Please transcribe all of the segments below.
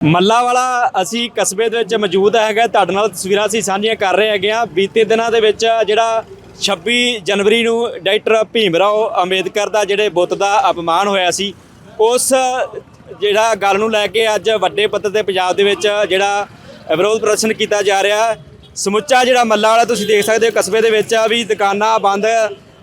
ਮੱਲਾ ਵਾਲਾ ਅਸੀਂ ਕਸਬੇ ਦੇ ਵਿੱਚ ਮੌਜੂਦ ਹੈਗਾ। ਤੁਹਾਡੇ ਨਾਲ ਤਸਵੀਰਾਂ ਅਸੀਂ ਸਾਂਝੀਆਂ ਕਰ ਰਹੇ ਹੈਗੇ ਆ ਬੀਤੇ ਦਿਨਾਂ ਦੇ ਵਿੱਚ ਜਿਹੜਾ 26 ਜਨਵਰੀ ਨੂੰ ਡਾਕਟਰ ਭੀਮ ਰਾਓ ਅੰਬੇਦਕਰ ਦਾ ਜਿਹੜੇ ਬੁੱਤ ਦਾ ਅਪਮਾਨ ਹੋਇਆ ਸੀ, ਉਸ ਜਿਹੜਾ ਗੱਲ ਨੂੰ ਲੈ ਕੇ ਅੱਜ ਵੱਡੇ ਪੱਧਰ ਤੇ ਪੰਜਾਬ ਦੇ ਵਿੱਚ ਜਿਹੜਾ ਵਿਰੋਧ ਪ੍ਰਦਰਸ਼ਨ ਕੀਤਾ ਜਾ ਰਿਹਾ। ਸਮੁੱਚਾ ਜਿਹੜਾ ਮੱਲਾ ਵਾਲਾ ਤੁਸੀਂ ਦੇਖ ਸਕਦੇ ਹੋ ਕਸਬੇ ਦੇ ਵਿੱਚ ਵੀ ਦੁਕਾਨਾਂ ਬੰਦ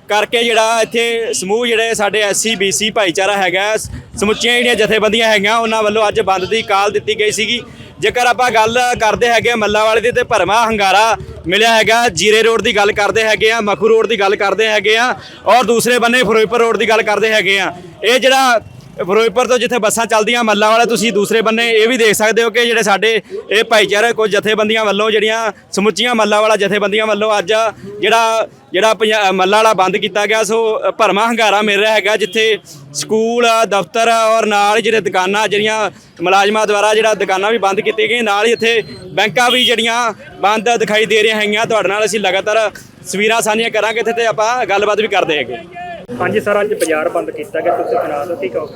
ਕਰਕੇ ਜਿਹੜਾ ਇੱਥੇ ਸਮੂਹ ਜਿਹੜੇ ਸਾਡੇ ਐਸਸੀ ਬੀਸੀ ਭਾਈਚਾਰਾ ਹੈਗਾ, ਸਮੁੱਚੀਆਂ ਜਿਹੜੀਆਂ ਜਥੇਬੰਦੀਆਂ ਹੈਗੀਆਂ, ਉਹਨਾਂ ਵੱਲੋਂ ਅੱਜ ਬੰਦ ਦੀ ਕਾਲ ਦਿੱਤੀ ਗਈ ਸੀਗੀ। ਜੇਕਰ ਆਪਾਂ ਗੱਲ ਕਰਦੇ ਹੈਗੇ ਆ ਮੱਲਾ ਵਾਲੇ ਦੀ ਤੇ ਭਰਮਾ ਹੰਗਾਰਾ ਮਿਲਿਆ ਹੈਗਾ, ਜੀਰੇ ਰੋਡ ਦੀ ਗੱਲ ਕਰਦੇ ਹੈਗੇ ਆ, ਮਖੂ ਰੋਡ ਦੀ ਗੱਲ ਕਰਦੇ ਹੈਗੇ ਆ, ਔਰ ਦੂਸਰੇ ਬੰਨੇ ਫਿਰੋਜ਼ਪੁਰ ਰੋਡ ਦੀ ਗੱਲ ਕਰਦੇ ਹੈਗੇ ਆ। ਇਹ ਜਿਹੜਾ ਫਿਰੋਜ਼ਪੁਰ ਤੋਂ ਜਿੱਥੇ ਬੱਸਾਂ ਚੱਲਦੀਆਂ ਮੱਲਾਂ ਵਾਲਾ, ਤੁਸੀਂ ਦੂਸਰੇ ਬੰਨੇ ਇਹ ਵੀ ਦੇਖ ਸਕਦੇ ਹੋ ਕਿ ਜਿਹੜੇ ਸਾਡੇ ਇਹ ਭਾਈਚਾਰੇ, ਕੁਝ ਜਥੇਬੰਦੀਆਂ ਵੱਲੋਂ ਜਿਹੜੀਆਂ ਸਮੁੱਚੀਆਂ ਮੱਲਾਂ ਵਾਲਾ ਜਥੇਬੰਦੀਆਂ ਵੱਲੋਂ ਅੱਜ ਜਿਹੜਾ ਜਿਹੜਾ ਪੰਜਾ- ਮੱਲਾ ਵਾਲਾ ਬੰਦ ਕੀਤਾ ਗਿਆ, ਸੋ ਭਰਮਾ ਹੰਗਾਰਾ ਮਿਲ ਰਿਹਾ ਹੈਗਾ ਜਿੱਥੇ ਸਕੂਲ, ਦਫ਼ਤਰ ਔਰ ਨਾਲ ਹੀ ਜਿਹੜੇ ਦੁਕਾਨਾਂ ਜਿਹੜੀਆਂ ਮੁਲਾਜ਼ਮਾਂ ਦੁਆਰਾ ਜਿਹੜਾ ਦੁਕਾਨਾਂ ਵੀ ਬੰਦ ਕੀਤੀਆਂ ਗਈਆਂ, ਨਾਲ ਹੀ ਇੱਥੇ ਬੈਂਕਾਂ ਵੀ ਜਿਹੜੀਆਂ ਬੰਦ ਦਿਖਾਈ ਦੇ ਰਹੀਆਂ ਹੈਗੀਆਂ। ਤੁਹਾਡੇ ਨਾਲ ਅਸੀਂ ਲਗਾਤਾਰ ਤਸਵੀਰਾਂ ਸਾਂਝੀਆਂ ਕਰਾਂਗੇ, ਇੱਥੇ ਤੇ ਆਪਾਂ ਗੱਲਬਾਤ ਵੀ ਕਰਦੇ ਹੈਗੇ। ਹਾਂਜੀ ਸਰ, ਅੱਜ ਬਾਜ਼ਾਰ ਬੰਦ ਕੀਤਾ ਗਿਆ। ਤੁਸੀਂ ਸੁਣਾ ਦਿਓ, ਕੀ ਕਹੋਗੇ?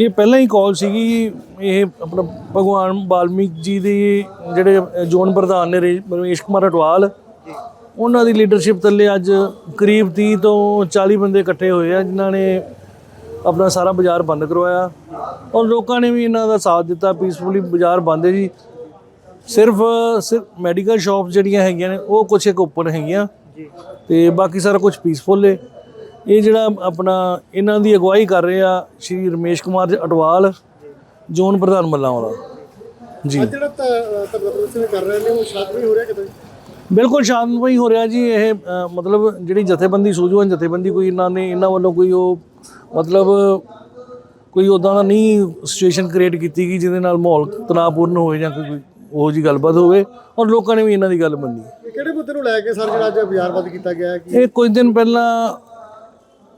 ਇਹ ਪਹਿਲਾਂ ਹੀ ਕਾਲ ਸੀਗੀ, ਇਹ ਆਪਣਾ ਭਗਵਾਨ ਵਾਲਮੀਕ ਜੀ ਦੇ ਜਿਹੜੇ ਜ਼ੋਨ ਪ੍ਰਧਾਨ ਨੇ ਰਮੇਸ਼ ਕੁਮਾਰ ਅਟਵਾਲ, ਉਹਨਾਂ ਦੀ ਲੀਡਰਸ਼ਿਪ ਥੱਲੇ ਅੱਜ ਕਰੀਬ 30 ਤੋਂ 40 ਬੰਦੇ ਇਕੱਠੇ ਹੋਏ ਆ, ਜਿਨ੍ਹਾਂ ਨੇ ਆਪਣਾ ਸਾਰਾ ਬਾਜ਼ਾਰ ਬੰਦ ਕਰਵਾਇਆ। ਔਰ ਲੋਕਾਂ ਨੇ ਵੀ ਇਹਨਾਂ ਦਾ ਸਾਥ ਦਿੱਤਾ ਪੀਸਫੁਲੀ ਬਾਜ਼ਾਰ ਬੰਦ ਹੈ ਜੀ। ਸਿਰਫ ਸਿਰਫ ਮੈਡੀਕਲ ਸ਼ਾਪਸ ਜਿਹੜੀਆਂ ਹੈਗੀਆਂ ਨੇ, ਉਹ ਕੁਛ ਇੱਕ ਓਪਨ ਹੈਗੀਆਂ। ਤੇ ਬਾਕੀ ਸਾਰਾ ਕੁਝ ਪੀਸਫੁਲ ਹੈ ਇਹ ਜਿਹੜਾ ਆਪਣਾ ਇਹਨਾਂ ਦੀ ਅਗਵਾਈ ਕਰ ਰਹੇ ਆ ਸ਼੍ਰੀ ਰਮੇਸ਼ ਕੁਮਾਰ ਅਟਵਾਲ ਜ਼ੋਨ ਪ੍ਰਧਾਨ ਮੱਲਾਂ ਵਾਲਾ। ਜੀ। ਜਿਹੜਾ ਪ੍ਰਦਰਸ਼ਨ ਕਰ ਰਹੇ ਨੇ ਉਹ ਸ਼ਾਂਤਮਈ ਹੋ ਰਿਹਾ ਕਿਤੇ? ਬਿਲਕੁਲ ਸ਼ਾਂਤਮਈ ਹੋ ਰਿਹਾ ਜੀ ਇਹ ਮਤਲਬ ਜਿਹੜੀ ਜਥੇਬੰਦੀ ਸੂਝਵਾਨ ਜਥੇਬੰਦੀ ਕੋਈ ਇਹਨਾਂ ਨੇ ਇਹਨਾਂ ਵੱਲੋਂ ਕੋਈ ਉਹ ਮਤਲਬ ਕੋਈ ਉਦਾਂ ਦਾ ਨਹੀਂ ਸਿਚੁਏਸ਼ਨ ਕ੍ਰੀਏਟ ਕੀਤੀ ਗਈ ਜਿਹਦੇ ਨਾਲ ਮਾਹੌਲ ਤਣਾਅਪੂਰਨ ਹੋਵੇ ਜਾਂ ਕੋਈ ਉਹ ਜੀ ਗੱਲਬਾਤ ਹੋਵੇ ਔਰ ਲੋਕਾਂ ਨੇ ਵੀ ਇਹਨਾਂ ਦੀ ਗੱਲ ਮੰਨੀ। ਕਿਹੜੇ ਮੁੱਦੇ ਨੂੰ ਲੈ ਕੇ ਸਰ ਜਿਹੜਾ ਅੱਜ ਬਾਜ਼ਾਰ ਬੰਦ ਕੀਤਾ ਗਿਆ ਹੈ? ਕਿ ਇਹ ਕੁਝ ਦਿਨ ਪਹਿਲਾਂ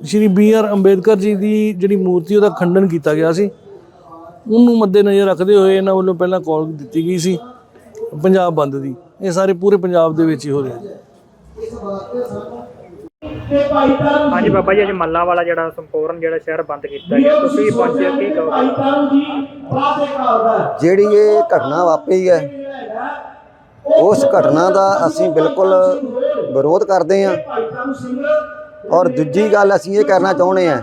ਸ਼੍ਰੀ ਬੀ ਆਰ ਅੰਬੇਦਕਰ ਜੀ ਦੀ ਜਿਹੜੀ ਮੂਰਤੀ ਉਹਦਾ ਖੰਡਨ ਕੀਤਾ ਗਿਆ ਸੀ। ਉਹਨੂੰ ਮੱਦੇ ਨਜ਼ਰ ਰੱਖਦੇ ਹੋਏ ਇਹਨਾਂ ਵੱਲੋਂ ਪਹਿਲਾਂ ਕਾਲ ਦਿੱਤੀ ਗਈ ਸੀ ਪੰਜਾਬ ਬੰਦ ਦੀ। ਇਹ ਸਾਰੇ ਪੂਰੇ ਪੰਜਾਬ ਦੇ ਵਿੱਚ ਹੀ ਹੋ ਰਿਹਾ ਜੀ। ਹਾਂਜੀ ਬਾਬਾ ਜੀ ਅੱਜ ਮੱਲਾ ਵਾਲਾ ਜਿਹੜਾ ਸੰਪੂਰਨ ਜਿਹੜਾ ਸ਼ਹਿਰ ਬੰਦ ਕੀਤਾ ਗਿਆ। ਤੁਸੀਂ ਪਹੁੰਚੇ ਕੀ ਕਹੋਗੇ? ਜਿਹੜੀ ਇਹ ਘਟਨਾ ਵਾਪਰੀ ਹੈ ਉਸ ਘਟਨਾ ਦਾ ਅਸੀਂ ਬਿਲਕੁਲ ਵਿਰੋਧ ਕਰਦੇ ਹਾਂ। ਔਰ ਦੂਜੀ ਗੱਲ ਅਸੀਂ ਇਹ ਕਰਨਾ ਚਾਹੁੰਦੇ ਹਾਂ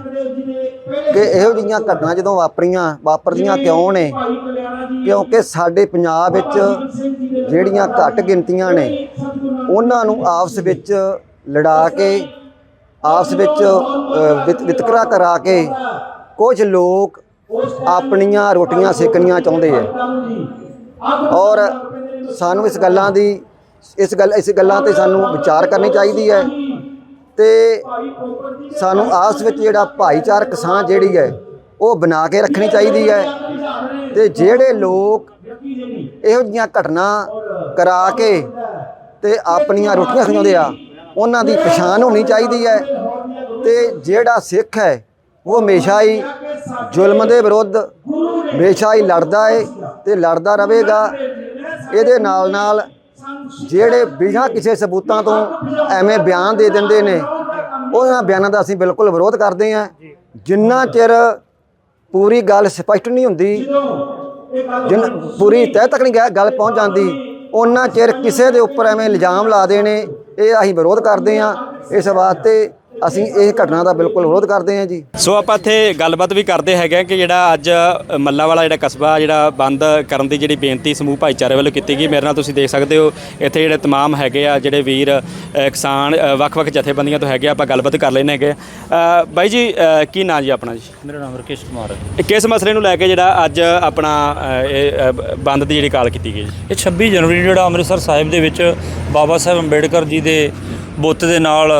ਕਿ ਇਹੋ ਜਿਹੀਆਂ ਘਟਨਾ ਜਦੋਂ ਵਾਪਰੀਆਂ, ਵਾਪਰਦੀਆਂ ਕਿਉਂ ਨੇ? ਕਿਉਂਕਿ ਸਾਡੇ ਪੰਜਾਬ ਵਿੱਚ ਜਿਹੜੀਆਂ ਘੱਟ ਗਿਣਤੀਆਂ ਨੇ, ਉਹਨਾਂ ਨੂੰ ਆਪਸ ਵਿੱਚ ਲੜਾ ਕੇ, ਆਪਸ ਵਿੱਚ ਵਿਤ- ਵਿਤਕਰਾ ਕਰਾ ਕੇ ਕੁਝ ਲੋਕ ਆਪਣੀਆਂ ਰੋਟੀਆਂ ਸੇਕਣੀਆਂ ਚਾਹੁੰਦੇ ਆ। ਔਰ ਸਾਨੂੰ ਇਸ ਗੱਲਾਂ ਦੀ, ਇਸ ਗੱਲ, ਇਸ ਗੱਲਾਂ ਤੇ ਸਾਨੂੰ ਵਿਚਾਰ ਕਰਨੀ ਚਾਹੀਦੀ ਹੈ ਤੇ ਸਾਨੂੰ ਆਪਸ ਵਿੱਚ ਜਿਹੜਾ ਭਾਈਚਾਰਕ ਸਾਂਝ ਜਿਹੜੀ ਹੈ, ਉਹ ਬਣਾ ਕੇ ਰੱਖਣੀ ਚਾਹੀਦੀ ਹੈ ਤੇ ਜਿਹੜੇ ਲੋਕ ਇਹੋ ਜਿਹੀਆਂ ਘਟਨਾ ਕਰਾ ਕੇ ਤੇ ਆਪਣੀਆਂ ਰੋਟੀਆਂ ਖਿਲਾਉਂਦੇ ਆ, ਉਹਨਾਂ ਦੀ ਪਛਾਣ ਹੋਣੀ ਚਾਹੀਦੀ ਹੈ ਤੇ ਜਿਹੜਾ ਸਿੱਖ ਹੈ, ਉਹ ਹਮੇਸ਼ਾ ਹੀ ਜ਼ੁਲਮ ਦੇ ਵਿਰੁੱਧ, ਹਮੇਸ਼ਾ ਹੀ ਲੜਦਾ ਹੈ ਤੇ ਲੜਦਾ ਰਹੇਗਾ। ਇਹਦੇ ਨਾਲ ਨਾਲ ਜਿਹੜੇ ਬਿਨਾਂ ਕਿਸੇ ਸਬੂਤਾਂ ਤੋਂ ਐਵੇਂ ਬਿਆਨ ਦੇ ਦਿੰਦੇ ਨੇ, ਉਹਨਾਂ ਬਿਆਨਾਂ ਦਾ ਅਸੀਂ ਬਿਲਕੁਲ ਵਿਰੋਧ ਕਰਦੇ ਹਾਂ। ਜਿੰਨਾ ਚਿਰ ਪੂਰੀ ਗੱਲ ਸਪਸ਼ਟ ਨਹੀਂ ਹੁੰਦੀ, ਜਿੰਨ ਪੂਰੀ ਤਹਿ ਤੱਕ ਨਹੀਂ ਗ- ਗੱਲ ਪਹੁੰਚ ਜਾਂਦੀ, ਉਹਨਾਂ ਚਿਰ ਕਿਸੇ ਦੇ ਉੱਪਰ ਐਵੇਂ ਇਲਜ਼ਾਮ ਲਾ ਦੇਣੇ, ਇਹ ਅਸੀਂ ਵਿਰੋਧ ਕਰਦੇ ਹਾਂ। ਇਸ ਵਾਸਤੇ ਅਸੀਂ ਇਹ ਘਟਨਾ ਦਾ ਬਿਲਕੁਲ ਵਿਰੋਧ ਕਰਦੇ ਹਾਂ ਜੀ ਸੋ ਆਪਾਂ ਇੱਥੇ ਗੱਲਬਾਤ ਵੀ ਕਰਦੇ ਹੈਗੇ ਆ ਕਿ ਜਿਹੜਾ ਅੱਜ ਮੱਲਾ ਵਾਲਾ ਜਿਹੜਾ ਕਸਬਾ ਜਿਹੜਾ ਬੰਦ ਕਰਨ ਦੀ ਜਿਹੜੀ ਬੇਨਤੀ ਸਮੂਹ ਭਾਈਚਾਰੇ ਵੱਲੋਂ ਕੀਤੀ ਗਈ ਮੇਰੇ ਨਾਲ ਤੁਸੀਂ ਦੇਖ ਸਕਦੇ ਹੋ ਇੱਥੇ ਜਿਹੜੇ तमाम ਹੈਗੇ ਆ ਜਿਹੜੇ ਵੀਰ ਅ, ਕਿਸਾਨ ਅ, ਵੱਖ-ਵੱਖ ਜਥੇਬੰਦੀਆਂ ਤੋਂ ਹੈਗੇ ਆ ਆਪਾਂ ਗੱਲਬਾਤ ਕਰ ਲੈਣੇ ਹੈਗੇ ਅ, ਬਾਈ ਜੀ ਅ, ਕੀ ਨਾਂ ਜੀ ਆਪਣਾ ਜੀ ਮੇਰਾ ਨਾਮ ਰਕੇਸ਼ ਕੁਮਾਰ ਹੈ ਇਹ ਕਿਸ ਮਸਲੇ ਨੂੰ ਲੈ ਕੇ ਜਿਹੜਾ ਅੱਜ ਆਪਣਾ ਅ, ਇਹ ਅ, ਬੰਦ ਦੀ ਜਿਹੜੀ ਕਾਲ ਕੀਤੀ ਗਈ ਜੀ ਇਹ 26 ਜਨਵਰੀ ਨੂੰ ਜਿਹੜਾ ਅੰਮ੍ਰਿਤਸਰ ਸਾਹਿਬ ਦੇ ਵਿੱਚ ਬਾਬਾ ਸਾਹਿਬ ਅੰਬੇਡਕਰ ਜੀ ਦੇ ਬੁੱਤ ਦੇ ਨਾਲ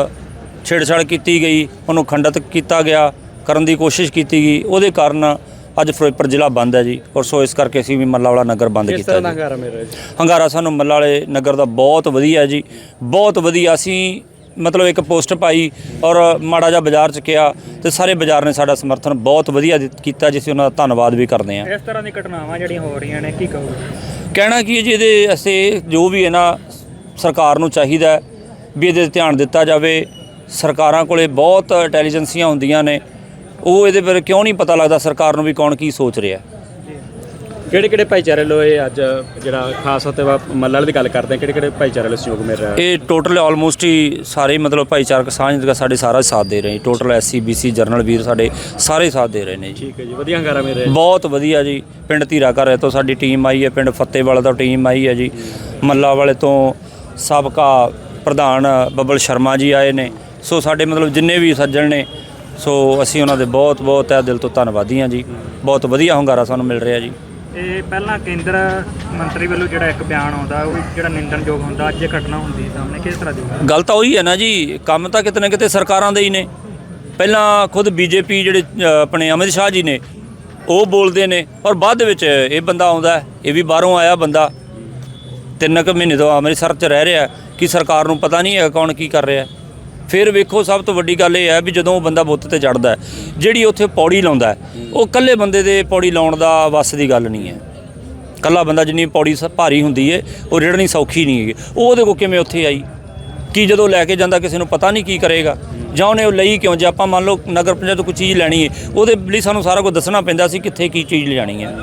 ਛੇੜਛਾੜ ਕੀਤੀ ਗਈ ਉਹਨੂੰ ਖੰਡਿਤ ਕੀਤਾ ਗਿਆ ਕਰਨ ਦੀ ਕੋਸ਼ਿਸ਼ ਕੀਤੀ ਗਈ ਉਹਦੇ ਕਾਰਨ ਅੱਜ ਫਿਰੋਜ਼ਪੁਰ ਜ਼ਿਲ੍ਹਾ ਬੰਦ ਹੈ ਜੀ। ਔਰ ਸੋ ਇਸ ਕਰਕੇ ਅਸੀਂ ਵੀ ਮੱਲਾ ਵਾਲਾ ਨਗਰ ਬੰਦ ਕੀਤਾ ਜੀ। ਹੰਗਾਰਾ ਮੇਰੇ ਹੰਗਾਰਾ ਸਾਨੂੰ ਮੱਲਾ ਵਾਲੇ ਨਗਰ ਦਾ ਬਹੁਤ ਵਧੀਆ ਜੀ। ਬਹੁਤ ਵਧੀਆ ਅਸੀਂ ਮਤਲਬ ਇੱਕ ਪੋਸਟ ਪਾਈ ਔਰ ਮਾੜਾ ਜਿਹਾ ਬਾਜ਼ਾਰ ਚ ਕਿਹਾ ਤੇ ਸਾਰੇ ਬਾਜ਼ਾਰ ਨੇ ਸਾਡਾ ਸਮਰਥਨ ਬਹੁਤ ਵਧੀਆ ਦਿੱਤ- ਕੀਤਾ ਜਿਸ ਉਹਨਾਂ ਦਾ ਧੰਨਵਾਦ ਵੀ ਕਰਦੇ ਹਾਂ। ਇਸ ਤਰ੍ਹਾਂ ਦੀ ਘਟਨਾਵਾਂ ਜਿਹੜੀਆਂ ਹੋ ਰਹੀਆਂ ਨੇ ਕੀ ਕਹੋਗੇ? ਕਹਿਣਾ ਕੀ ਹੈ ਜੀ ਇਹਦੇ ਅਸੀਂ ਜੋ ਵੀ ਹੈ ਨਾ ਸਰਕਾਰ ਨੂੰ ਚਾਹੀਦਾ ਹੈ ਵੀ ਇਹਦੇ 'ਤੇ ਧਿਆਨ ਦਿੱਤਾ ਜਾਵੇ। ਸਰਕਾਰਾਂ ਕੋਲੇ ਬਹੁਤ ਇੰਟੈਲੀਜੈਂਸੀਆਂ ਹੁੰਦੀਆਂ ਨੇ ਉਹ ਇਹਦੇ ਬਾਰੇ ਕਿਉਂ ਨਹੀਂ ਪਤਾ ਲੱਗਦਾ ਸਰਕਾਰ ਨੂੰ ਵੀ ਕੌਣ ਕੀ ਸੋਚ ਰਿਹਾ? ਕਿਹੜੇ ਕਿਹੜੇ ਭਾਈਚਾਰੇ ਲੋਏ ਅੱਜ ਜਿਹੜਾ ਖਾਸ ਉੱਤੇ ਮੱਲਾ ਵਾਲੇ ਦੀ ਗੱਲ ਕਰਦੇ ਆ ਕਿਹੜੇ ਕਿਹੜੇ ਭਾਈਚਾਰੇ ਲਈ ਸਹਿਯੋਗ ਮਿਲ ਰਿਹਾ? ਇਹ ਟੋਟਲ ਆਲਮੋਸਟ ਹੀ ਸਾਰੇ ਮਤਲਬ ਭਾਈਚਾਰਕ ਸਾਂਝ ਦਾ ਸਾਡੇ ਸਾਰਾ ਸਾਥ ਦੇ ਰਹੇ ਟੋਟਲ ਐਸਸੀ ਬੀਸੀ ਜਰਨਲ ਵੀਰ ਸਾਡੇ ਸਾਰੇ ਸਾਥ ਦੇ ਰਹੇ ਨੇ ਜੀ। ਠੀਕ ਹੈ ਜੀ ਵਧੀਆ ਹੰਗਾਰਾ ਮਿਲ ਰਿਹਾ ਬਹੁਤ ਵਧੀਆ ਜੀ ਪਿੰਡ ਧੀਰਾ ਘਰ ਤੋਂ ਸਾਡੀ ਟੀਮ ਆਈ ਹੈ ਪਿੰਡ ਫੱਤੇਵਾਲਾ ਤੋਂ ਟੀਮ ਆਈ ਹੈ ਜੀ। ਮੱਲਾ ਵਾਲੇ ਤੋਂ ਸਾਬਕਾ ਪ੍ਰਧਾਨ ਬੱਬਲ ਸ਼ਰਮਾ ਜੀ ਆਏ ਨੇ। ਸੋ ਸਾਡੇ ਮਤਲਬ ਜਿੰਨੇ ਵੀ ਸੱਜਣ ਨੇ ਸੋ ਅਸੀਂ ਉਹਨਾਂ ਦੇ ਬਹੁਤ ਬਹੁਤ ਤਹਿ ਦਿਲ ਤੋਂ ਧੰਨਵਾਦੀ ਹਾਂ ਜੀ। ਬਹੁਤ ਵਧੀਆ ਹੁੰਗਾਰਾ ਸਾਨੂੰ ਮਿਲ ਰਿਹਾ ਜੀ। ਇਹ ਪਹਿਲਾਂ ਕੇਂਦਰ ਮੰਤਰੀ ਵੱਲੋਂ ਜਿਹੜਾ ਇੱਕ ਬਿਆਨ ਆਉਂਦਾ ਉਹ ਜਿਹੜਾ ਨਿੰਦਣਯੋਗ ਹੁੰਦਾ ਅੱਜ ਇਹ ਘਟਨਾ ਹੁੰਦੀ ਸਾਹਮਣੇ ਕਿਸ ਤਰ੍ਹਾਂ ਦੀ? ਗੱਲ ਤਾਂ ਉਹੀ ਹੈ ਨਾ ਜੀ ਕੰਮ ਤਾਂ ਕਿਤੇ ਨਾ ਕਿਤੇ ਸਰਕਾਰਾਂ ਦੇ ਹੀ ਨੇ। ਪਹਿਲਾਂ ਖੁਦ ਬੀਜੇਪੀ ਜਿਹੜੇ ਆਪਣੇ ਅਮਿਤ ਸ਼ਾਹ ਜੀ ਨੇ ਉਹ ਬੋਲਦੇ ਨੇ ਔਰ ਬਾਅਦ ਵਿੱਚ ਇਹ ਬੰਦਾ ਆਉਂਦਾ ਇਹ ਵੀ ਬਾਹਰੋਂ ਆਇਆ ਬੰਦਾ। ਤਿੰਨ ਕੁ ਮਹੀਨੇ ਤੋਂ ਅੰਮ੍ਰਿਤਸਰ 'ਚ ਰਹਿ ਰਿਹਾ ਕਿ ਸਰਕਾਰ ਨੂੰ ਪਤਾ ਨਹੀਂ ਹੈ ਕੌਣ ਕੀ ਕਰ ਰਿਹਾ। ਫਿਰ ਵੇਖੋ ਸਭ ਤੋਂ ਵੱਡੀ ਗੱਲ ਇਹ ਹੈ ਵੀ ਜਦੋਂ ਉਹ ਬੰਦਾ ਬੁੱਤ ਤੇ ਚੜਦਾ ਜਿਹੜੀ ਉੱਥੇ ਪੌੜੀ ਲਾਉਂਦਾ ਉਹ ਇਕੱਲੇ ਬੰਦੇ ਦੇ ਪੌੜੀ ਲਾਉਣ ਦਾ ਵੱਸ ਦੀ ਗੱਲ ਨਹੀਂ ਹੈ। ਕੱਲਾ ਬੰਦਾ ਜਿੰਨੀ ਪੌੜੀ ਭਾਰੀ ਹੁੰਦੀ ਏ ਉਹ ਰੇੜਨੀ ਸੌਖੀ ਨਹੀਂ ਹੈਗੀ। ਉਹ ਉਹਦੇ ਕੋ ਕਿਵੇਂ ਉੱਥੇ ਆਈ। ਕੀ ਜਦੋਂ ਲੈ ਕੇ ਜਾਂਦਾ ਕਿਸੇ ਨੂੰ ਪਤਾ ਨਹੀਂ ਕੀ ਕਰੇਗਾ ਜਾਂ ਉਹਨੇ ਉਹ ਲਈ ਕਿਉਂ? ਜੇ ਆਪਾਂ ਮੰਨ ਲਓ ਨਗਰ ਪੰਚਾਇਤ ਤੋਂ ਕੋਈ ਚੀਜ਼ ਲੈਣੀ ਏ ਉਹਦੇ ਲਈ ਸਾਨੂੰ ਸਾਰਾ ਕੁਝ ਦੱਸਣਾ ਪੈਂਦਾ ਸੀ ਕਿੱਥੇ ਕੀ ਚੀਜ਼ ਲਿਜਾਣੀ ਹੈ।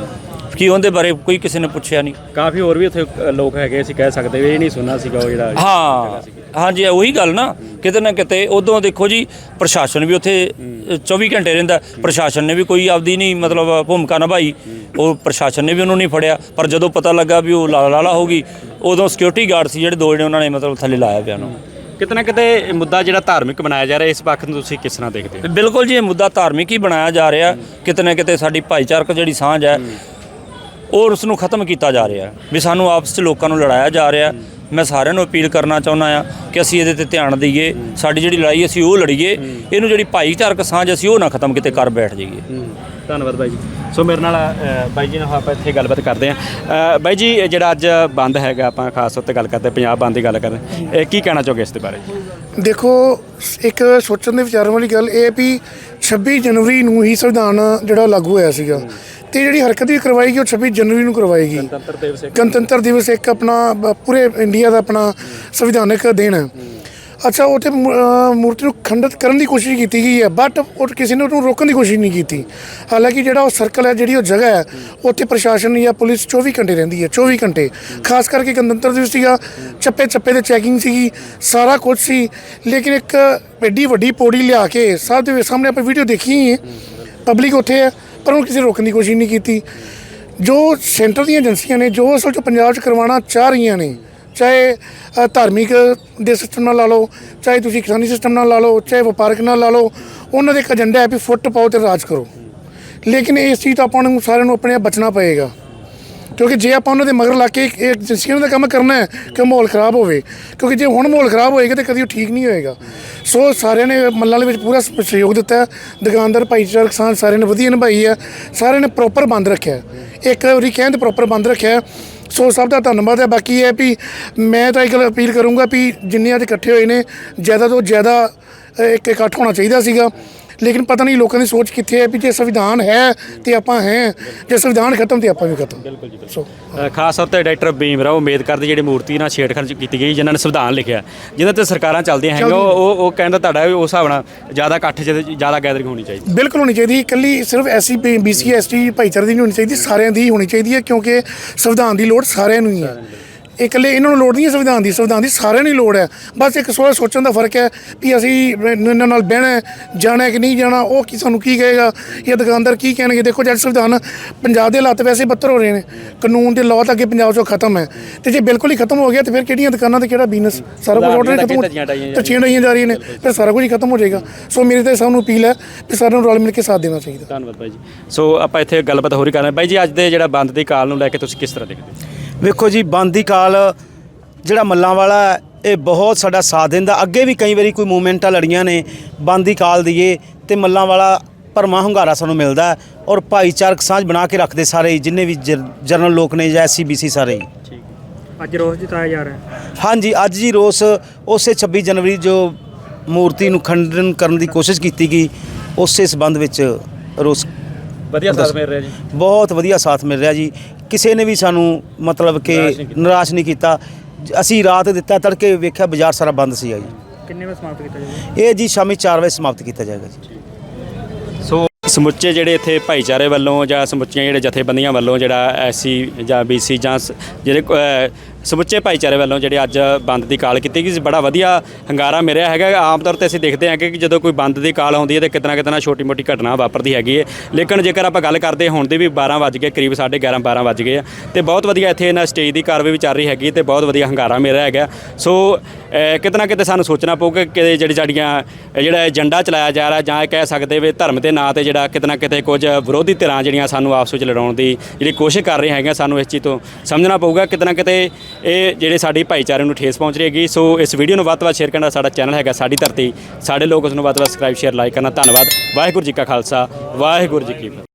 ਕੀ ਉਹਦੇ ਬਾਰੇ ਕੋਈ ਕਿਸੇ ਨੇ ਪੁੱਛਿਆ ਨਹੀਂ। ਕਾਫੀ ਹੋਰ ਵੀ ਉੱਥੇ ਲੋਕ ਹੈਗੇ ਅਸੀਂ ਕਹਿ ਸਕਦੇ ਵੀ ਇਹ ਨਹੀਂ ਸੁਣਨਾ ਸੀਗਾ ਉਹ ਜਿਹੜਾ ਹਾਂ। ਹਾਂਜੀ ਉਹੀ ਗੱਲ ਨਾ ਕਿਤੇ ਨਾ ਕਿਤੇ ਉਦੋਂ ਦੇਖੋ ਜੀ ਪ੍ਰਸ਼ਾਸਨ ਵੀ ਉੱਥੇ ਅ, 24 ਘੰਟੇ ਰਹਿੰਦਾ। ਪ੍ਰਸ਼ਾਸਨ ਨੇ ਵੀ ਕੋਈ ਆਪਦੀ ਨਹੀਂ ਮਤਲਬ ਭੂਮਿਕਾ ਨਿਭਾਈ। ਉਹ ਪ੍ਰਸ਼ਾਸਨ ਨੇ ਵੀ ਉਹਨੂੰ ਨਹੀਂ ਫੜਿਆ। ਪਰ ਜਦੋਂ ਪਤਾ ਲੱਗਾ ਵੀ ਉਹ ਲਾਲਾ ਲਾਲਾ ਹੋ ਗਈ ਉਦੋਂ ਸਿਕਿਉਰਿਟੀ ਗਾਰਡ ਸੀ ਜਿਹੜੇ ਦੋ ਜਿਹੜੇ ਉਹਨਾਂ ਨੇ ਮਤਲਬ ਥੱਲੇ ਲਾਇਆ ਪਿਆ ਉਹਨੂੰ। ਕਿਤੇ ਨਾ ਕਿਤੇ ਇਹ ਮੁੱਦਾ ਜਿਹੜਾ ਧਾਰਮਿਕ ਬਣਾਇਆ ਜਾ ਰਿਹਾ ਇਸ ਪੱਖ ਨੂੰ ਤੁਸੀਂ ਕਿਸ ਤਰ੍ਹਾਂ ਦੇਖਦੇ ਹੋ? ਬਿਲਕੁਲ ਜੀ ਇਹ ਮੁੱਦਾ ਧਾਰਮਿਕ ਹੀ ਬਣਾਇਆ ਜਾ ਰਿਹਾ। ਕਿਤੇ ਨਾ ਕਿਤੇ ਸਾਡੀ ਭਾਈਚਾਰਕ ਜਿਹੜੀ ਸਾਂਝ ਹੈ ਔਰ ਉਸ ਨੂੰ ਖਤਮ ਕੀਤਾ ਜਾ ਰਿਹਾ। ਵੀ ਸਾਨੂੰ ਆਪਸ 'ਚ ਲੋਕਾਂ ਨੂੰ ਲੜਾਇਆ ਜਾ ਰਿਹਾ। ਮੈਂ ਸਾਰਿਆਂ ਨੂੰ ਅਪੀਲ ਕਰਨਾ ਚਾਹੁੰਦਾ ਆ ਕਿ ਅਸੀਂ ਇਹਦੇ ਤੇ ਧਿਆਨ ਦਈਏ ਸਾਡੀ ਜਿਹੜੀ ਲੜਾਈ ਅਸੀਂ ਉਹ ਲੜੀਏ ਇਹਨੂੰ ਜਿਹੜੀ ਭਾਈਚਾਰਕ ਸਾਂਝ ਅਸੀਂ ਉਹ ਨਾ ਖਤਮ ਕਿਤੇ ਕਰ ਬੈਠ ਜਾਈਏ। ਧੰਨਵਾਦ ਬਾਈ ਜੀ। ਸੋ ਮੇਰੇ ਨਾਲ ਬਾਈ ਜੀ ਨਾਲ ਆਪਾਂ ਇੱਥੇ ਗੱਲਬਾਤ ਕਰਦੇ ਹਾਂ। ਬਾਈ ਜੀ ਜਿਹੜਾ ਅੱਜ ਬੰਦ ਹੈਗਾ ਆਪਾਂ ਖਾਸ ਤੌਰ ਤੇ ਗੱਲ ਕਰਦੇ ਪੰਜਾਬ ਬੰਦ ਦੀ ਗੱਲ ਕਰਦੇ। ਇਹ ਕੀ ਕਹਿਣਾ ਚਾਹੋਗੇ ਇਸ ਦੇ ਬਾਰੇ? ਦੇਖੋ ਇੱਕ ਸੋਚਣ ਦੇ ਵਿਚਾਰਨ ਵਾਲੀ ਗੱਲ ਇਹ ਵੀ 26 ਜਨਵਰੀ ਨੂੰ ਹੀ ਸੰਵਿਧਾਨ ਜਿਹੜਾ ਲਾਗੂ ਹੋਇਆ ਸੀਗਾ। ਤੇ ਜਿਹੜੀ ਹਰਕਤ ਵੀ ਕਰਵਾਈ ਗਈ ਉਹ 26 ਜਨਵਰੀ ਨੂੰ ਕਰਵਾਈ ਗਈ ਗਣਤੰਤਰ ਦਿਵਸ ਗਣਤੰਤਰ ਦਿਵਸ ਇੱਕ ਆਪਣਾ ਬ- ਪੂਰੇ ਇੰਡੀਆ ਦਾ ਆਪਣਾ ਸੰਵਿਧਾਨਕ ਦਿਨ ਹੈ। ਅੱਛਾ ਉੱਥੇ ਮੂ- ਅਹ ਮੂਰਤੀ ਨੂੰ ਖੰਡਿਤ ਕਰਨ ਦੀ ਕੋਸ਼ਿਸ਼ ਕੀਤੀ ਗਈ ਹੈ ਬਟ ਉਹ ਕਿਸੇ ਨੇ ਉਹਨੂੰ ਰੋਕਣ ਦੀ ਕੋਸ਼ਿਸ਼ ਨਹੀਂ ਕੀਤੀ। ਹਾਲਾਂਕਿ ਜਿਹੜਾ ਉਹ ਸਰਕਲ ਹੈ ਜਿਹੜੀ ਉਹ ਜਗ੍ਹਾ ਹੈ ਉੱਥੇ ਪ੍ਰਸ਼ਾਸਨ ਜਾਂ ਪੁਲਿਸ 24 ਘੰਟੇ ਰਹਿੰਦੀ ਹੈ 24 ਘੰਟੇ। ਖਾਸ ਕਰਕੇ ਗਣਤੰਤਰ ਦਿਵਸ ਸੀਗਾ ਚੱਪੇ ਚੱਪੇ ਤੇ ਚੈਕਿੰਗ ਸੀਗੀ ਸਾਰਾ ਕੁਝ ਸੀ। ਲੇਕਿਨ ਇੱਕ ਐਡੀ ਵੱਡੀ ਪੌੜੀ ਲਿਆ ਕੇ ਸਭ ਦੇ ਸਾਹਮਣੇ ਆਪਾਂ ਵੀਡੀਓ ਦੇਖੀ ਹੀ ਹੈ। ਪਬਲਿਕ ਉੱਥੇ ਹੈ। ਪਰ ਉਹਨੂੰ ਕਿਸੇ ਨੇ ਰੋਕਣ ਦੀ ਕੋਸ਼ਿਸ਼ ਨਹੀਂ ਕੀਤੀ। ਜੋ ਸੈਂਟਰ ਦੀਆਂ ਏਜੰਸੀਆਂ ਨੇ ਜੋ ਅਸਲ 'ਚ ਪੰਜਾਬ 'ਚ ਕਰਵਾਉਣਾ ਚਾਹ ਰਹੀਆਂ ਨੇ ਚਾਹੇ ਅ, ਧਾਰਮਿਕ ਦੇ ਸਿਸਟਮ ਨਾਲ ਲਾ ਲਓ ਚਾਹੇ ਤੁਸੀਂ ਕਿਸਾਨੀ ਸਿਸਟਮ ਨਾਲ ਲਾ ਲਓ ਚਾਹੇ ਵਪਾਰਕ ਨਾਲ ਲਾ ਲਓ ਉਹਨਾਂ ਦਾ ਇੱਕ ਏਜੰਡਾ ਹੈ ਵੀ ਫੁੱਟ ਪਾਓ ਤੇ ਰਾਜ ਕਰੋ। ਲੇਕਿਨ ਇਸ ਚੀਜ਼ ਤੋਂ ਆਪਾਂ ਨੂੰ ਸਾਰਿਆਂ ਨੂੰ ਆਪਣੇ ਆਪ ਬਚਣਾ ਪਏਗਾ। ਕਿਉਂਕਿ ਜੇ ਆਪਾਂ ਉਹਨਾਂ ਦੇ ਮਗਰ ਲੱਗ ਕੇ ਇਹ ਏਜੰਸੀਆਂ ਦਾ ਕੰਮ ਕਰਨਾ ਹੈ ਕਿ ਮਾਹੌਲ ਖਰਾਬ ਹੋਵੇ ਕਿਉਂਕਿ ਜੇ ਹੁਣ ਮਾਹੌਲ ਖਰਾਬ ਹੋਏਗਾ ਤੇ ਕਦੀ ਉਹ ਠੀਕ ਨਹੀਂ ਹੋਏਗਾ। ਸੋ ਸਾਰਿਆਂ ਨੇ ਮੱਲਾਂ ਦੇ ਵਿੱਚ ਪੂਰਾ ਸਹਿਯੋਗ ਦਿੱਤਾ ਹੈ। ਦੁਕਾਨਦਾਰ ਭਾਈਚਾਰਕ ਕਿਸਾਨ ਸਾਰਿਆਂ ਨੇ ਵਧੀਆ ਨਿਭਾਈ ਹੈ। ਸਾਰਿਆਂ ਨੇ ਪ੍ਰੋਪਰ ਬੰਦ ਰੱਖਿਆ ਹੈ। ਇੱਕ ਵਾਰੀ ਕਹਿਣ ਤੇ ਪ੍ਰੋਪਰ ਬੰਦ ਰੱਖਿਆ ਹੈ। ਸੋ ਸਭ ਦਾ ਧੰਨਵਾਦ ਹੈ। ਬਾਕੀ ਇਹ ਹੈ ਵੀ ਮੈਂ ਤਾਂ ਇੱਕ ਅਪੀਲ ਕਰੂੰਗਾ ਵੀ ਜਿੰਨੇ ਅੱਜ ਇਕੱਠੇ ਹੋਏ ਨੇ ਜ਼ਿਆਦਾ ਤੋਂ ਜ਼ਿਆਦਾ ਅ, ਇੱਕ ਇਕੱਠ ਹੋਣਾ ਚਾਹੀਦਾ ਸੀਗਾ। ਲੇਕਿਨ ਪਤਾ ਨਹੀਂ ਲੋਕਾਂ ਦੀ ਸੋਚ ਕਿੱਥੇ ਹੈ ਵੀ ਜੇ ਸੰਵਿਧਾਨ ਹੈ ਤੇ ਆਪਾਂ ਹੈ ਜੇ ਸੰਵਿਧਾਨ ਖਤਮ ਤੇ ਆਪਾਂ ਵੀ ਖਤਮ। ਬਿਲਕੁਲ ਜੀ ਸੋ ਅ, ਖਾਸ ਤੌਰ ਤੇ ਡਾਕਟਰ ਭੀਮ ਰਾਓ ਅੰਬੇਦਕਰ ਦੀ ਜਿਹੜੀ ਮੂਰਤੀ ਨਾਲ ਛੇੜਖਾਨੀ ਕੀਤੀ ਗਈ ਜਿਨ੍ਹਾਂ ਨੇ ਸੰਵਿਧਾਨ ਲਿਖਿਆ ਜਿਨ੍ਹਾਂ ਤੇ ਸਰਕਾਰਾਂ ਚੱਲਦੀਆਂ ਹੈਗੀਆਂ ਉਹ ਉਹ- ਕਹਿੰਦਾ ਤੁਹਾਡਾ ਉਸ ਹਿਸਾਬ ਨਾਲ ਜ਼ਿਆਦਾ ਇਕੱਠ ਜ਼ਿਆਦਾ ਗੈਦਰਿੰਗ ਹੋਣੀ ਚਾਹੀਦੀ। ਬਿਲਕੁਲ ਹੋਣੀ ਚਾਹੀਦੀ। ਇਕੱਲੀ ਸਿਰਫ ਐਸਸੀ ਬੀਸੀ ਐਸਟੀ ਭਾਈਚਾਰੇ ਦੀ ਨਹੀਂ ਹੋਣੀ ਚਾਹੀਦੀ ਸਾਰਿਆਂ ਦੀ ਹੋਣੀ ਚਾਹੀਦੀ ਹੈ ਕਿਉਂਕਿ ਸੰਵਿਧਾਨ ਦੀ ਲੋੜ ਸਾਰਿਆਂ ਨੂੰ ਹੀ ਹੈ। ਇਕੱਲੇ ਇਹਨਾਂ ਨੂੰ ਲੋੜ ਨਹੀਂ ਹੈ ਸੰਵਿਧਾਨ ਦੀ ਸੰਵਿਧਾਨ ਦੀ ਸਾਰਿਆਂ ਨੂੰ ਲੋੜ ਹੈ। ਬਸ ਇੱਕ ਸੋਚ ਸੋਚਣ ਦਾ ਫ਼ਰਕ ਹੈ ਵੀ ਅਸੀਂ ਇਹਨਾਂ ਨਾਲ ਬਹਿਣਾ ਜਾਣਾ ਕਿ ਨਹੀਂ ਜਾਣਾ ਉਹ ਕੀ ਸਾਨੂੰ ਕੀ ਕਹੇਗਾ ਇਹ ਦੁਕਾਨਦਾਰ ਕੀ ਕਹਿਣਗੇ? ਦੇਖੋ ਜਦ ਸੰਵਿਧਾਨ ਪੰਜਾਬ ਦੇ ਹਾਲਾਤ ਵੈਸੇ ਬੱਤਰ ਹੋ ਰਹੇ ਨੇ ਕਾਨੂੰਨ ਦੇ ਲਾਅ ਤਾਂ ਅੱਗੇ ਪੰਜਾਬ 'ਚੋਂ ਖਤਮ ਹੈ। ਤੇ ਜੇ ਬਿਲਕੁਲ ਹੀ ਖਤਮ ਹੋ ਗਿਆ ਤੇ ਫਿਰ ਕਿਹੜੀਆਂ ਦੁਕਾਨਾਂ ਤੇ ਕਿਹੜਾ ਬਿਜ਼ਨਸ ਸਾਰਾ ਕੁਝ ਆਰਡਰ ਖਤਮ ਹੋ ਧੱਜੀਆਂ ਢਾਈਆਂ ਜਾ ਰਹੀਆਂ ਨੇ ਫਿਰ ਸਾਰਾ ਕੁਝ ਹੀ ਖਤਮ ਹੋ ਜਾਏਗਾ। ਸੋ ਮੇਰੇ ਤੇ ਸਭ ਨੂੰ ਅਪੀਲ ਹੈ ਕਿ ਸਾਰਿਆਂ ਨੂੰ ਰਲ ਮਿਲ ਕੇ ਸਾਥ ਦੇਣਾ ਚਾਹੀਦਾ। ਧੰਨਵਾਦ ਬਾਈ ਜੀ। ਸੋ ਆਪਾਂ ਇੱਥੇ ਗੱਲਬਾਤ ਹੋਰ ਹੀ ਕਰ ਰਹੇ ਹਾਂ ਬਾਈ ਜੀ ਅੱਜ ਦੇ ਜਿਹੜਾ ਬੰਦ ਦੀ ਕਾਲ ਨੂੰ ਲੈ ਕੇ ਤੁਸੀਂ ਕਿਸ ਤਰ੍ਹਾਂ ਦੇਖਦੇ ਹੋ? ਵੇਖੋ ਜੀ ਬੰਦ ਦੀ ਕਾਲ ਜਿਹੜਾ ਮੱਲਾਂ ਵਾਲਾ ਇਹ ਬਹੁਤ ਸਾਡਾ ਸਾਥ ਦਿੰਦਾ। ਅੱਗੇ ਵੀ ਕਈ ਵਾਰੀ ਕੋਈ ਮੂਵਮੈਂਟਾਂ ਲੜੀਆਂ ਨੇ ਬੰਦ ਦੀ ਕਾਲ ਦਈਏ ਤੇ ਮੱਲਾਂ ਵਾਲਾ ਭਰਮਾ ਹੁੰਗਾਰਾ ਸਾਨੂੰ ਮਿਲਦਾ ਔਰ ਭਾਈਚਾਰਕ ਸਾਂਝ ਬਣਾ ਕੇ ਰੱਖਦੇ ਸਾਰੇ ਜਿੰਨੇ ਵੀ ਜਰ- ਜਰਨਲ ਲੋਕ ਨੇ ਜਾਂ ਐਸਸੀਬੀਸੀ ਸਾਰੇ ਹੀ। ਅੱਜ ਰੋਸ ਜਤਾਇਆ ਜਾ ਰਿਹਾ ਹੈ। ਹਾਂਜੀ ਅੱਜ ਜੀ ਰੋਸ ਉਸੇ 26 ਜਨਵਰੀ ਜੋ ਮੂਰਤੀ ਨੂੰ ਖੰਡਨ ਕਰਨ ਦੀ ਕੋਸ਼ਿਸ਼ ਕੀਤੀ ਗਈ ਉਸੇ ਸਬੰਧ ਵਿੱਚ ਰੋਸ ਵਧੀਆ ਸਾਥ ਮਿਲ ਰਿਹਾ ਜੀ। ਬਹੁਤ ਵਧੀਆ ਸਾਥ ਮਿਲ ਰਿਹਾ ਜੀ। ਕਿਸੇ ਨੇ ਵੀ ਸਾਨੂੰ ਮਤਲਬ ਕਿ ਨਿਰਾਸ਼ ਨਹੀਂ ਕੀਤਾ। ਅਸੀਂ ਰਾਤ ਦਿੱਤਾ ਤੜਕੇ ਵੇਖਿਆ ਬਾਜ਼ਾਰ ਸਾਰਾ ਬੰਦ ਸੀਗਾ ਜੀ। ਕਿੰਨੇ ਵਜੇ ਸਮਾਪਤ ਕੀਤਾ ਜਾਊਗਾ? ਇਹ ਜੀ ਸ਼ਾਮੀ 4 ਵਜੇ ਸਮਾਪਤ ਕੀਤਾ ਜਾਏਗਾ ਜੀ। ਸੋ ਸਮੁੱਚੇ ਜਿਹੜੇ ਇੱਥੇ ਭਾਈਚਾਰੇ ਵੱਲੋਂ ਜਾਂ ਸਮੁੱਚੀਆਂ ਜਿਹੜੇ ਜਥੇਬੰਦੀਆਂ ਵੱਲੋਂ ਜਿਹੜਾ ਐਸਸੀ ਜਾਂ ਬੀਸੀ ਜਾਂ ਸ- ਜਿਹੜੇ ਸਮੁੱਚੇ ਭਾਈਚਾਰੇ ਵੱਲੋਂ ਜਿਹੜੇ ਅੱਜ ਬੰਦ ਦੀ ਕਾਲ ਕੀਤੀ ਗਈ ਸੀ ਬੜਾ ਵਧੀਆ ਹੰਗਾਰਾ ਮਿਲਿਆ ਹੈਗਾ। ਆਮ ਤੌਰ ਤੇ ਅਸੀਂ ਦੇਖਦੇ ਹਾਂ ਕਿ ਜਦੋਂ ਕੋਈ ਬੰਦ ਦੀ ਕਾਲ ਆਉਂਦੀ ਹੈ ਤੇ ਕਿਤਨਾ ਕਿਤਨਾ ਛੋਟੀ ਮੋਟੀ ਘਟਨਾ ਵਾਪਰਦੀ ਹੈਗੀ ਹੈ। ਲੇਕਿਨ ਜੇਕਰ ਆਪਾਂ ਗੱਲ ਕਰਦੇ ਹੁਣ ਦੀ ਵੀ 12 ਵੱਜ ਗਏ ਕਰੀਬ 11:30 12 ਵੱਜ ਗਏ ਆ ਤੇ ਬਹੁਤ ਵਧੀਆ ਇੱਥੇ ਇਹਨਾਂ ਸਟੇਜ ਦੀ ਕਾਰਵਾਈ ਵੀ ਚੱਲ ਰਹੀ ਹੈਗੀ ਤੇ ਬਹੁਤ ਵਧੀਆ ਹੰਗਾਰਾ ਮਿਲ ਰਿਹਾ ਹੈਗਾ। ਸੋ ਅ, ਕਿਤਨਾ ਕਿਤੇ ਸਾਨੂੰ ਸੋਚਣਾ ਪਊਗਾ ਕਿ ਜਿਹੜੀ ਸਾਡੀਆਂ ਜਿਹੜਾ ਏਜੰਡਾ ਚਲਾਇਆ ਜਾ ਰਿਹਾ ਜਾਂ ਕਹਿ ਸਕਦੇ ਵੀ ਧਰਮ ਦੇ ਨਾਂ ਤੇ ਜਿਹੜਾ ਕਿਤਨਾ ਕਿਤੇ ਕੁਝ ਵਿਰੋਧੀ ਧਿਰਾਂ ਜਿਹੜੀਆਂ ਸਾਨੂੰ ਆਪਸ ਵਿੱਚ ਲੜਾਉਣ ਦੀ ਜਿਹੜੀ ਕੋਸ਼ਿਸ਼ ਕਰ ਰਹੀਆਂ ਹੈਗੀਆਂ ਸਾਨੂੰ ਇਸ ਚੀਜ਼ ਤੋਂ ਸਮਝਣਾ ਪਊਗਾ ਕਿਤਨਾ ਕਿਤੇ ਇਹ ਜਿਹੜੇ ਸਾਡੀ ਭਾਈਚਾਰੇ ਨੂੰ ਠੇਸ ਪਹੁੰਚ ਰਹੀ ਹੈਗੀ। ਸੋ ਇਸ ਵੀਡੀਓ ਨੂੰ ਵੱਧ ਤੋਂ ਵੱਧ ਸ਼ੇਅਰ ਕਰਨਾ ਸਾਡਾ ਚੈਨਲ ਹੈਗਾ ਸਾਡੀ ਧਰਤੀ। ਸਾਡੇ ਲੋਕ ਉਸ ਨੂੰ ਵੱਧ ਤੋਂ ਵੱਧ ਸਬਸਕ੍ਰਾਈਬ ਸ਼ੇਅਰ ਲਾਈਕ ਕਰਨਾ। ਧੰਨਵਾਦ। ਵਾਹਿਗੁਰੂ ਜੀ ਕਾ ਖਾਲਸਾ। ਵਾਹਿਗੁਰੂ ਜੀ ਕੀ ਫਤਿਹ।